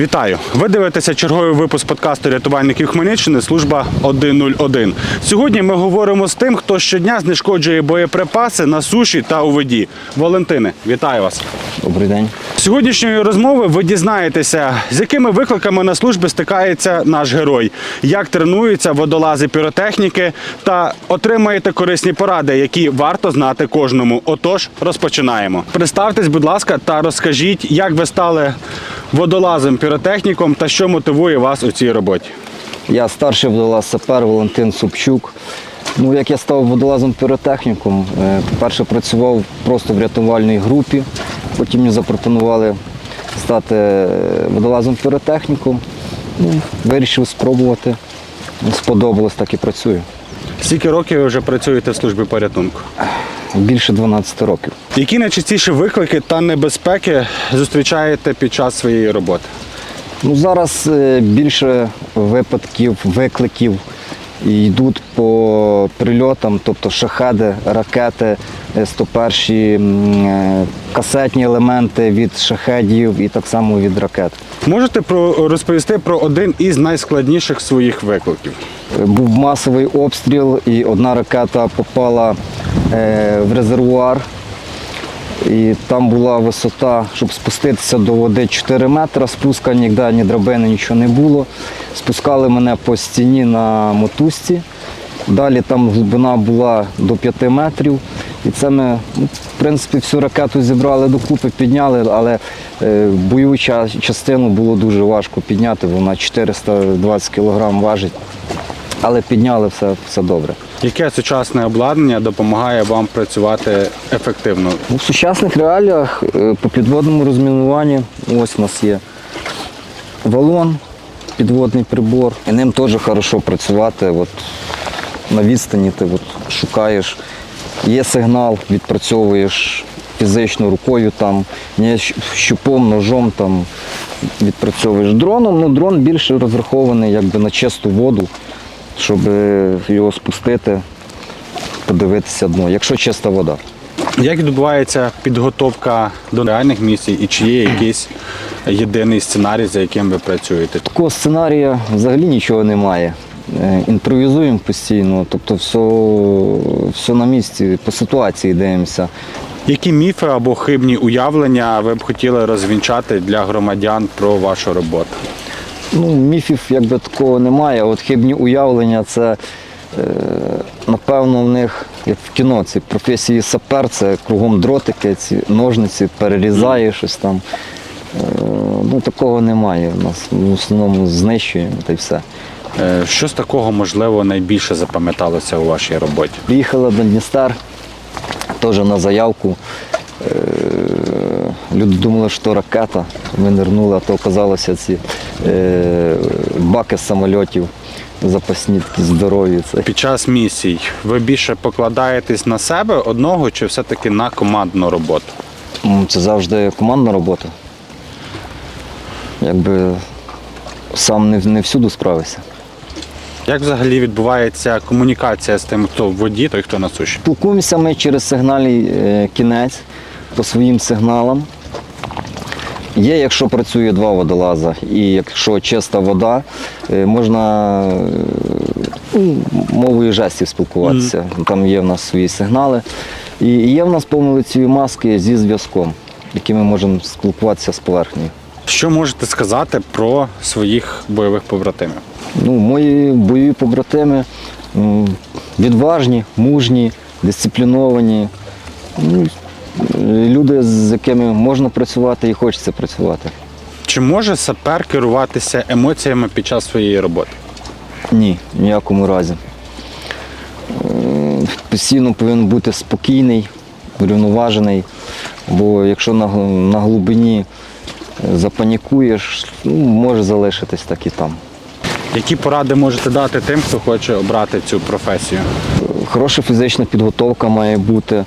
Вітаю! Ви дивитеся черговий випуск подкасту рятувальників Хмельниччини служба 101. Сьогодні ми говоримо з тим, хто щодня знешкоджує боєприпаси на суші та у воді. Валентине, вітаю вас! Добрий день. З Сьогоднішньої розмови ви дізнаєтеся, з якими викликами на службі стикається наш герой, як тренуються водолази піротехніки та отримаєте корисні поради, які варто знати кожному. Отож, розпочинаємо. Представтесь, будь ласка, та розкажіть, як ви стали водолазом піротехніком та що мотивує вас у цій роботі. Я старший водолаз сапер Валентин Собчук. Ну, як я став водолазом піротехніком, е, по-перше, працював просто в рятувальній групі. Потім мені запропонували стати е, водолазом піротехніком. Ну, вирішив спробувати. Сподобалось, так і працюю. Скільки років ви вже працюєте в службі порятунку? Більше 12 років. Які найчастіші виклики та небезпеки зустрічаєте під час своєї роботи? Ну, зараз е, більше випадків, викликів йдуть по прильотам, тобто шахеди, ракети, е, 101 е, касетні елементи від шахедів і так само від ракет. Можете про розповісти про один із найскладніших своїх викликів? Був масовий обстріл, і одна ракета попала е, в резервуар. І там була висота, щоб спуститися до води 4 метри, спуска ніде, ні драбини, нічого не було. Спускали мене по стіні на мотузці. Далі там глибина була до 5 метрів. І це ми, ну, в принципі, всю ракету зібрали докупи, підняли, але е, бойову частину було дуже важко підняти, вона 420 кг важить. Але підняли все, все добре. Яке сучасне обладнання допомагає вам працювати ефективно? В сучасних реаліях е, по підводному розмінуванню ось у нас є валон, підводний прибор. І ним теж хорошо працювати. От, на відстані ти от, шукаєш, є сигнал, відпрацьовуєш фізично рукою, там, не щупом, ножом там, відпрацьовуєш дроном. Ну, дрон більше розрахований якби, на чисту воду, щоб е, його спустити, подивитися дно, якщо чиста вода. Як відбувається підготовка до реальних місій і чи є якийсь єдиний сценарій, за яким ви працюєте? Такого сценарія взагалі нічого немає. Е, Імпровізуємо постійно, тобто все, все на місці, по ситуації дивимося. Які міфи або хибні уявлення ви б хотіли розвінчати для громадян про вашу роботу? Ну, міфів якби такого немає. От хибні уявлення це, е, напевно, в них, як в кіно, ці професії сапер, це кругом дротики, ці ножниці, перерізає щось там. Е, ну, такого немає. У нас в основному знищуємо та й все. Е, Що з такого можливо найбільше запам'яталося у вашій роботі? Приїхала до Дністер, теж на заявку. Е, Люди думали, що ракета. Ми нирнули, а то оказалося ці баки з самольотів запасні, такі здорові. Це. Під час місій ви більше покладаєтесь на себе одного чи все-таки на командну роботу? Це завжди командна робота. Якби сам не, не всюди справився. Як взагалі відбувається комунікація з тим, хто в воді, той хто на суші? Спілкуємося ми через сигнальний е, кінець по своїм сигналам. Є, якщо працює два водолаза, і якщо чиста вода, е, можна е, ну, мовою жестів спілкуватися. Там є в нас свої сигнали. І є в нас повнолицеві маски зі зв'язком, якими можемо спілкуватися з поверхнею. Що можете сказати про своїх бойових побратимів? Ну, мої бойові побратими відважні, мужні, дисципліновані. Люди, з якими можна працювати і хочеться працювати. Чи може сапер керуватися емоціями під час своєї роботи? Ні, в ніякому разі. Постійно повинен бути спокійний, врівноважений, бо якщо на, на глибині е, запанікуєш, ну, може залишитись так і там. Які поради можете дати тим, хто хоче обрати цю професію? Хороша фізична підготовка має бути,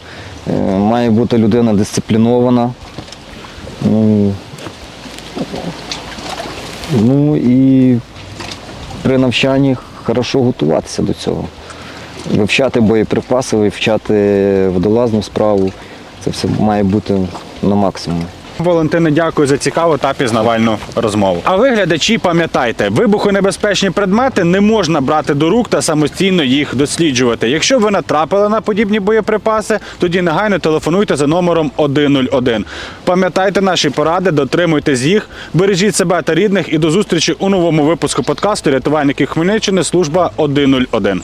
має бути людина дисциплінована. Ну, Ну і при навчанні хорошо готуватися до цього. Вивчати боєприпаси, вивчати водолазну справу. Це все має бути на максимум. Валентине, дякую за цікаву та пізнавальну розмову. А ви, глядачі, пам'ятайте, вибухонебезпечні предмети не можна брати до рук та самостійно їх досліджувати. Якщо ви натрапили на подібні боєприпаси, тоді негайно телефонуйте за номером 101. Пам'ятайте наші поради, дотримуйтесь їх, бережіть себе та рідних і до зустрічі у новому випуску подкасту Рятувальники Хмельниччини. Служба 101.